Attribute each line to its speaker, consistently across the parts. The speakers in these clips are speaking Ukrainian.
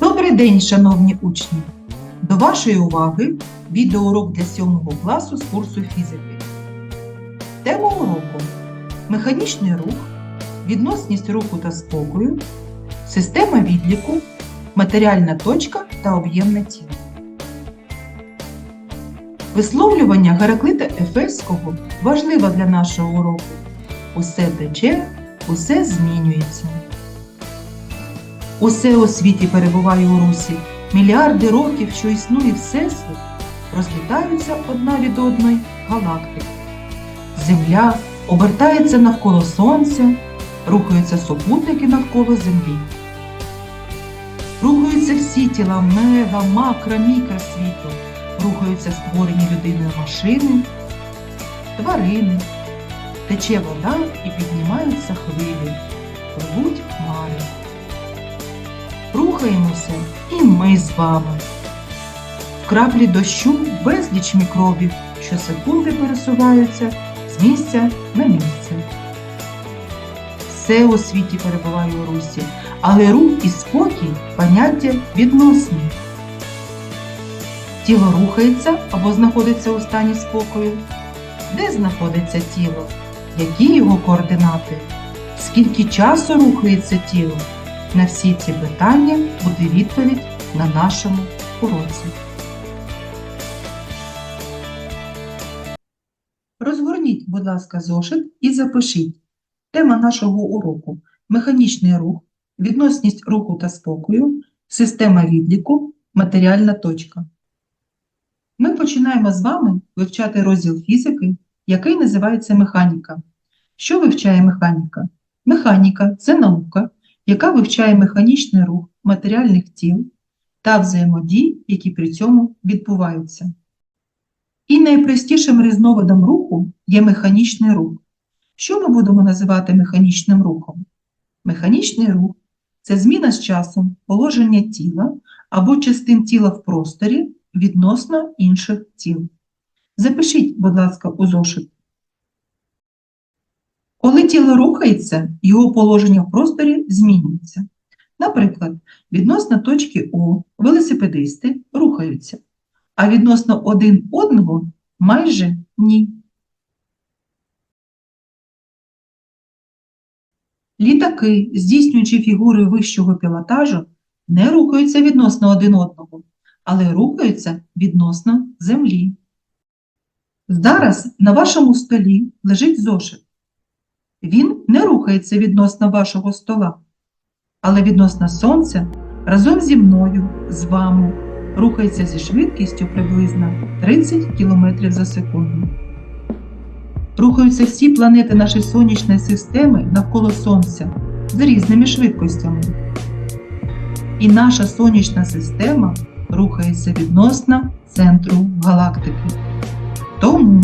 Speaker 1: Добрий день, шановні учні! До вашої уваги відеоурок для 7 класу з курсу фізики. Тема уроку механічний рух, відносність руху та спокою, система відліку, матеріальна точка та об'ємне тіло. Висловлювання Гераклита Ефеського важливо для нашого уроку. Усе тече, усе змінюється. Усе у світі перебуває у русі. Мільярди років, що існує Всесвіт, розлітаються одна від одної галактики. Земля обертається навколо Сонця, рухаються супутники навколо Землі. Рухаються всі тіла мега, макро, мікро світу, рухаються створені людиною машини, тварини, тече вода і піднімаються хвилі, пливуть хмари рухаємося і ми з вами. В краплі дощу безліч мікробів, що секунди пересуваються з місця на місце. Все у світі перебуває у русі, але рух і спокій поняття відносні. Тіло рухається або знаходиться у стані спокою. Де знаходиться тіло? Які його координати? Скільки часу рухається тіло? На всі ці питання буде відповідь на нашому уроці. Розгорніть, будь ласка, зошит і запишіть. Тема нашого уроку механічний рух, відносність руху та спокою, система відліку, матеріальна точка. Ми починаємо з вами вивчати розділ фізики, який називається механіка. Що вивчає механіка? Механіка це наука, яка вивчає механічний рух матеріальних тіл та взаємодій, які при цьому відбуваються. І найпростішим різновидом руху є механічний рух. Що ми будемо називати механічним рухом? Механічний рух це зміна з часом положення тіла або частин тіла в просторі відносно інших тіл. Запишіть, будь ласка, у зошит. Коли тіло рухається, його положення в просторі змінюється. Наприклад, відносно точки О велосипедисти рухаються, а відносно один одного майже ні. Літаки, здійснюючи фігури вищого пілотажу, не рухаються відносно один одного, але рухаються відносно землі. Зараз на вашому столі лежить зошит. Він не рухається відносно вашого стола, але відносно сонця разом зі мною, з вами, рухається зі швидкістю приблизно 30 км за секунду. Рухаються всі планети нашої сонячної системи навколо Сонця з різними швидкостями. І наша сонячна система рухається відносно центру галактики. Тому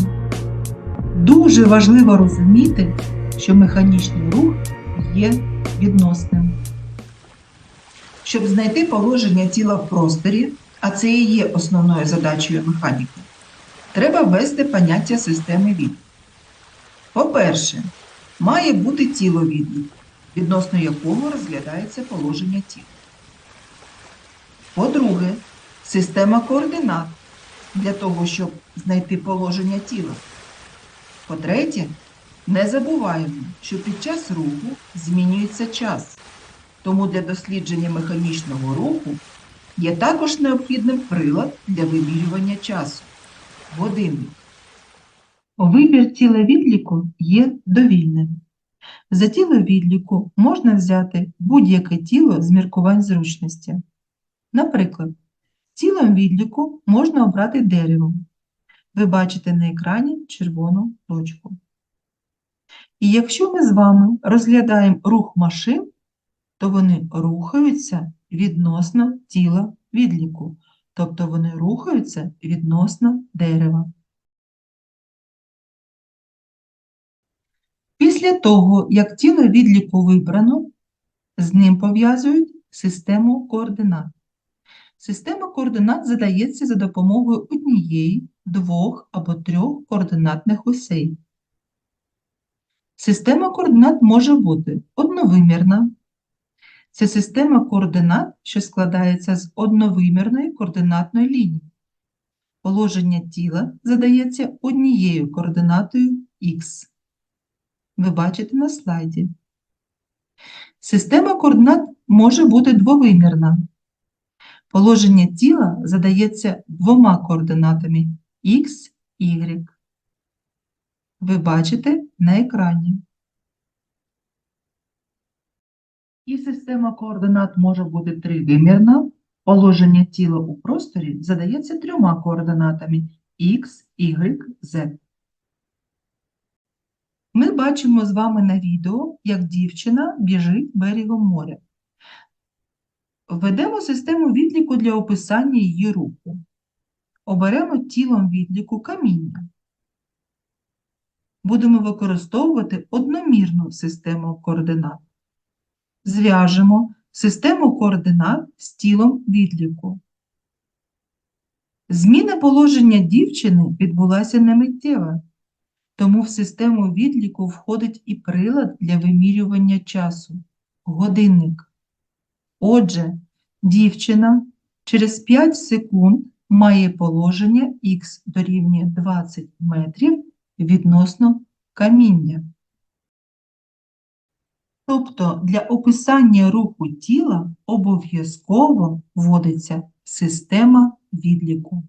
Speaker 1: дуже важливо розуміти, що механічний рух є відносним. Щоб знайти положення тіла в просторі, а це і є основною задачею механіки, треба ввести поняття системи відлік. По-перше, має бути тіло відлік, відносно якого розглядається положення тіла. По-друге, система координат для того, щоб знайти положення тіла. По-третє, не забуваємо, що під час руху змінюється час, тому для дослідження механічного руху є також необхідним прилад для вимірювання часу – годинник. Вибір тіла відліку є довільним. За тіло відліку можна взяти будь-яке тіло з міркувань зручності. Наприклад, тілом відліку можна обрати дерево. Ви бачите на екрані червону точку. І якщо ми з вами розглядаємо рух машин, то вони рухаються відносно тіла відліку, тобто вони рухаються відносно дерева. Після того, як тіло відліку вибрано, з ним пов'язують систему координат. Система координат задається за допомогою однієї, двох або трьох координатних осей. Система координат може бути одновимірна, це система координат, що складається з одновимірної координатної лінії. Положення тіла задається однією координатою х. Ви бачите на слайді. Система координат може бути двовимірна. Положення тіла задається двома координатами х, y. Ви бачите на екрані. І система координат може бути тривимірна. Положення тіла у просторі задається трьома координатами x, y, z. Ми бачимо з вами на відео, як дівчина біжить берегом моря. Введемо систему відліку для описання її руху. Оберемо тілом відліку каміння. Будемо використовувати одномірну систему координат. Зв'яжемо систему координат з тілом відліку. Зміна положення дівчини відбулася немиттєво, тому в систему відліку входить і прилад для вимірювання часу – годинник. Отже, дівчина через 5 секунд має положення х дорівнює 20 метрів відносно каміння. Тобто для описання руху тіла обов'язково вводиться система відліку.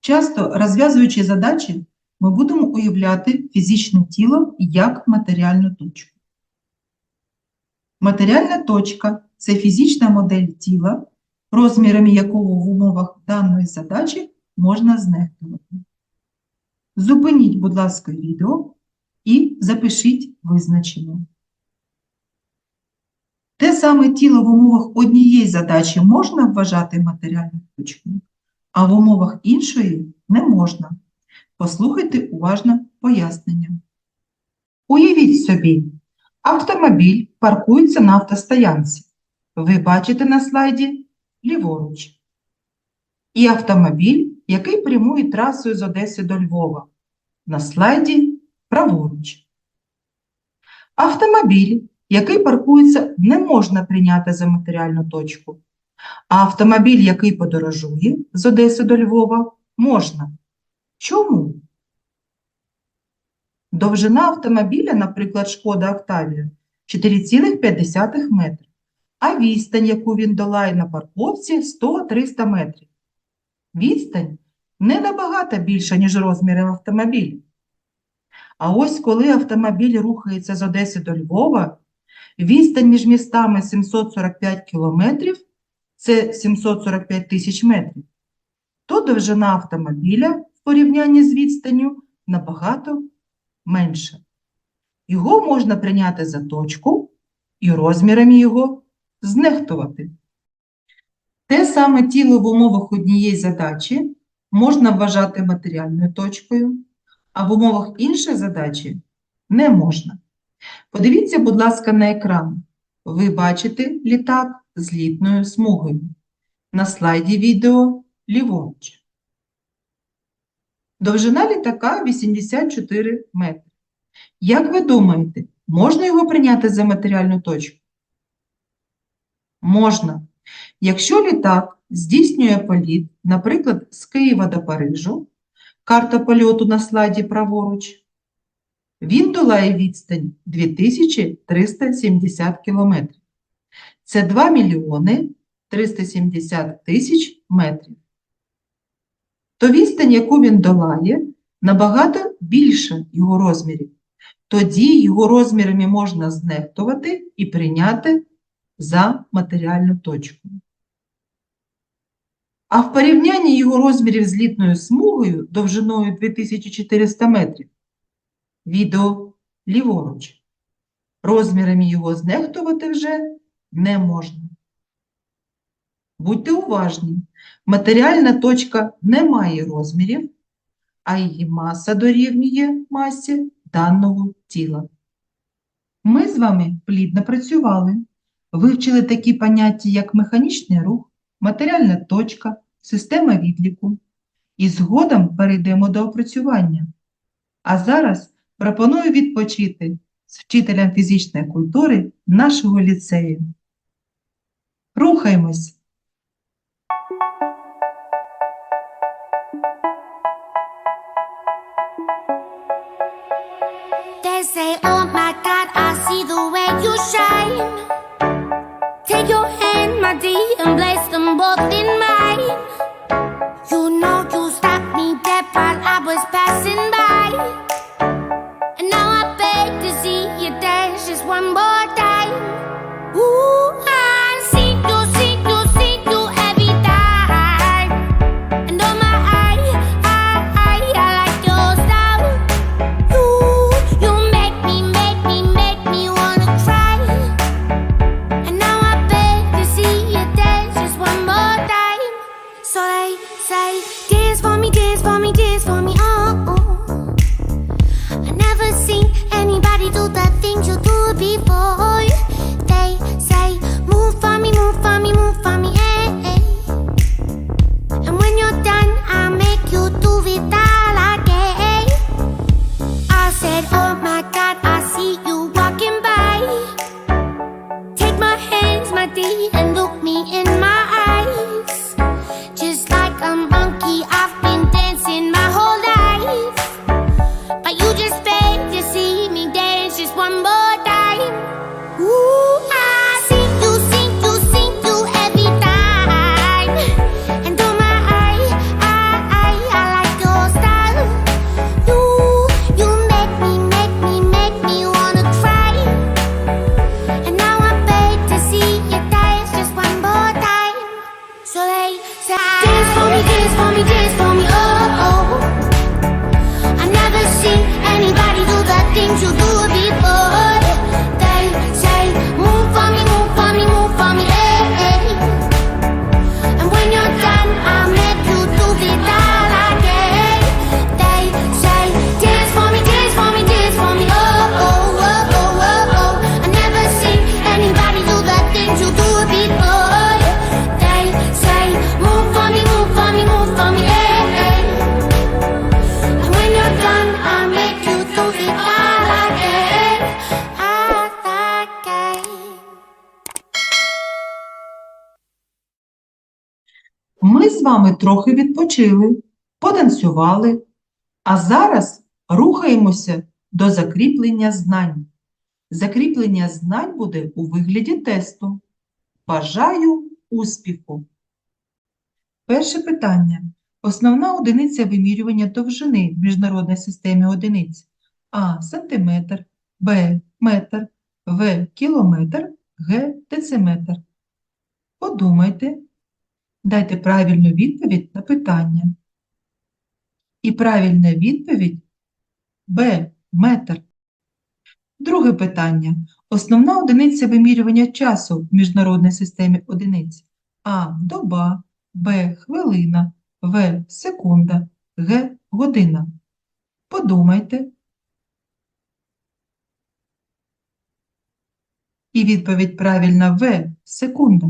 Speaker 1: Часто розв'язуючи задачі, ми будемо уявляти фізичне тіло як матеріальну точку. Матеріальна точка – це фізична модель тіла, розмірами якого в умовах даної задачі можна знехтувати. Зупиніть, будь ласка, відео і запишіть визначення. Те саме тіло в умовах однієї задачі можна вважати матеріальною точкою, а в умовах іншої не можна. Послухайте уважно пояснення. Уявіть собі, автомобіль паркується на автостоянці. Ви бачите на слайді ліворуч. І автомобіль, який прямує трасою з Одеси до Львова. На слайді праворуч. Автомобіль, який паркується, не можна прийняти за матеріальну точку. А автомобіль, який подорожує з Одеси до Львова, можна. Чому? Довжина автомобіля, наприклад, Шкода Октавія, 4,5 метри, а відстань, яку він долає на парковці, 100-300 метрів. Відстань не набагато більша, ніж розміри автомобіля. А ось коли автомобіль рухається з Одеси до Львова, відстань між містами 745 кілометрів, це 745 тисяч метрів, то довжина автомобіля в порівнянні з відстанню набагато менша. Його можна прийняти за точку і розмірами його знехтувати. Те саме тіло в умовах однієї задачі можна вважати матеріальною точкою, а в умовах іншої задачі не можна. Подивіться, будь ласка, на екран. Ви бачите літак з літною смугою. На слайді відео ліворуч. Довжина літака 84 метри. Як ви думаєте, можна його прийняти за матеріальну точку? Можна. Якщо літак здійснює політ, наприклад, з Києва до Парижу, карта польоту на слайді праворуч, він долає відстань 2370 км. Це 2 мільйони 370 тисяч метрів. То відстань, яку він долає, набагато більша його розмірів. Тоді його розмірами можна знехтувати і прийняти за матеріальну точку. А в порівнянні його розмірів з літною смугою довжиною 2400 метрів, відео ліворуч, розмірами його знехтувати вже не можна. Будьте уважні, матеріальна точка не має розмірів, а її маса дорівнює масі даного тіла. Ми з вами плідно працювали, вивчили такі поняття, як механічний рух, матеріальна точка, система відліку. І згодом перейдемо до опрацювання. А зараз пропоную відпочити з вчителем фізичної культури нашого ліцею. Рухаємось.
Speaker 2: They say, Oh my God, I see the way you shine. Seen anybody do the things you do before.
Speaker 1: Ми з вами трохи відпочили, потанцювали, а зараз рухаємося до закріплення знань. Закріплення знань буде у вигляді тесту. Бажаю успіху! Перше питання. Основна одиниця вимірювання довжини в міжнародній системі одиниць. А. Сантиметр, Б. Метр, В. Кілометр, Г. Дециметр. Подумайте, Дайте правильну відповідь на питання. І правильна відповідь Б. Метр. Друге питання. Основна одиниця вимірювання часу в міжнародній системі одиниць. А. Доба, Б. Хвилина, В. Секунда, Г. Година. Подумайте. І відповідь правильна В. Секунда.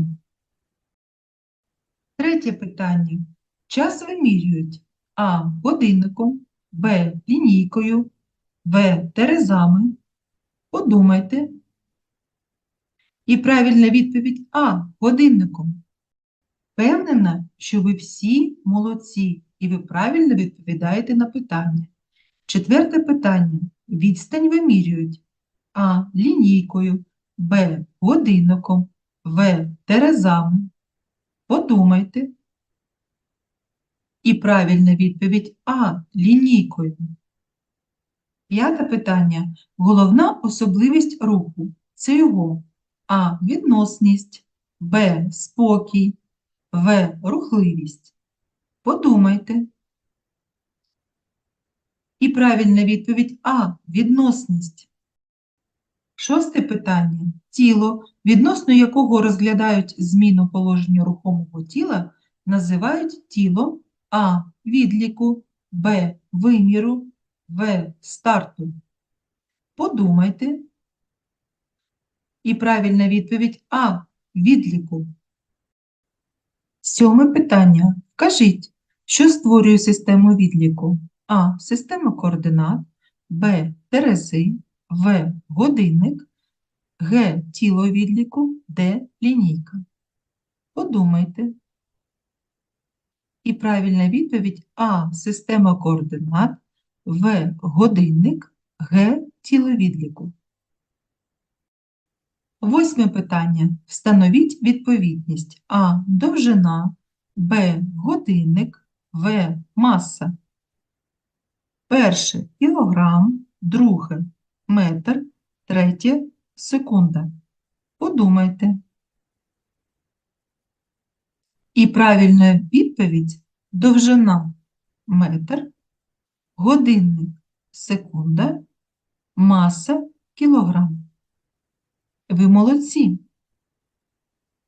Speaker 1: Третє питання. Час вимірюють А. Годинником, Б. Лінійкою, В. Терезами. Подумайте. І правильна відповідь А. Годинником. Впевнена, що ви всі молодці і ви правильно відповідаєте на питання. Четверте питання. Відстань вимірюють А. Лінійкою, Б. Годинником, В. Терезами. Подумайте. І правильна відповідь А. Лінійкою. П'яте питання. Головна особливість руху це його А. Відносність, Б. Спокій, В. Рухливість. Подумайте. І правильна відповідь А. Відносність. Шосте питання. Тіло, відносно якого розглядають зміну положення рухомого тіла, називають тілом А. Відліку, Б. Виміру, В. Старту. Подумайте. І правильна відповідь А. Відліку. Сьоме питання. Вкажіть, що створює систему відліку? А. Система координат, Б. Терези, В. Годинник, Г. Тіло відліку, Д. Лінійка. Подумайте. І правильна відповідь А. Система координат, В. Годинник, Г. Тіло відліку. Восьме питання. Встановіть відповідність А. Довжина, Б. Годинник, В. Маса. Перше кілограм, друге метр, третє секунда. Подумайте. І правильна відповідь довжина метр, годинник секунда, маса кілограм. Ви молодці.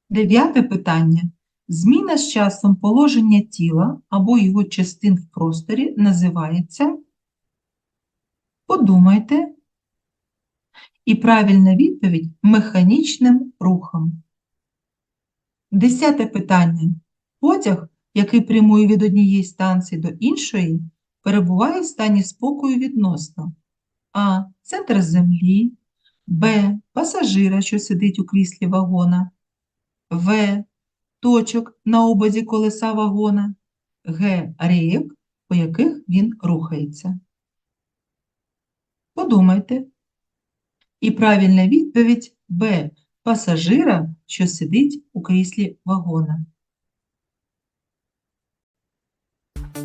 Speaker 1: Дев'яте питання. Зміна з часом положення тіла або його частин в просторі називається. Подумайте. І правильна відповідь механічним рухом. Десяте питання. Потяг, який прямує від однієї станції до іншої, перебуває в стані спокою відносно А. Центр землі, Б. Пасажира, що сидить у кріслі вагона, В. Точок на ободі колеса вагона, Г. Рейок, по яких він рухається. Подумайте. І правильна відповідь Б. Пасажира, що сидить у кріслі вагона.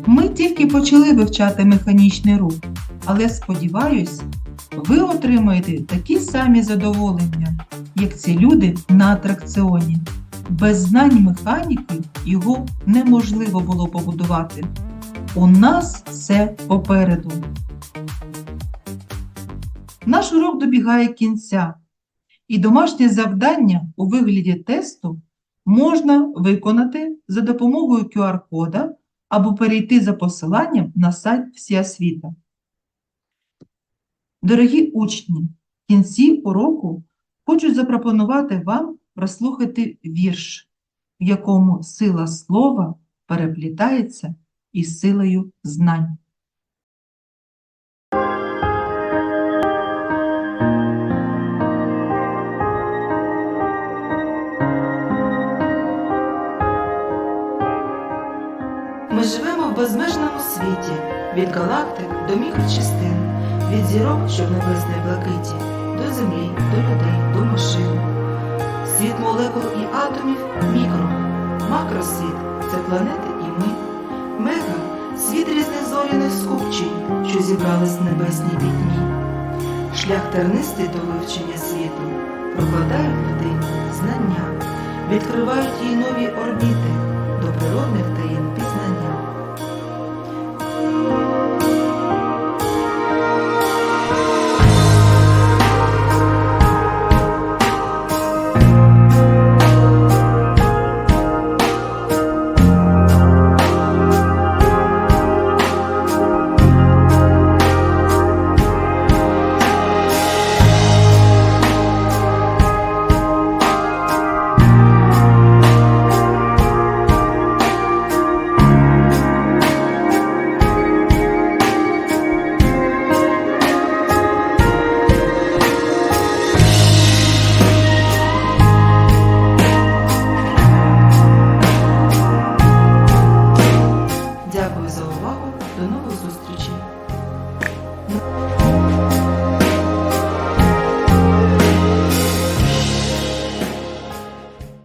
Speaker 1: Ми тільки почали вивчати механічний рух, але сподіваюсь, ви отримаєте такі самі задоволення, як ці люди на атракціоні. Без знань механіки його неможливо було побудувати. У нас все попереду. Наш урок добігає кінця, і домашнє завдання у вигляді тесту можна виконати за допомогою QR-кода або перейти за посиланням на сайт Всеосвіта. Дорогі учні, в кінці уроку хочу запропонувати вам прослухати вірш, в якому сила слова переплітається із силою знань. Живемо в безмежному світі, від галактик до мікрочастин, від зірок, що в небесній блакиті, до землі, до людей, до машин. Світ молекул і атомів мікро, макросвіт це планети і ми. Мега світ різних зоряних скупчень, що зібрались в небесній пітьмі. Шлях тернистий до вивчення світу, прокладають людині знання, відкривають їй нові орбіти до природних таєм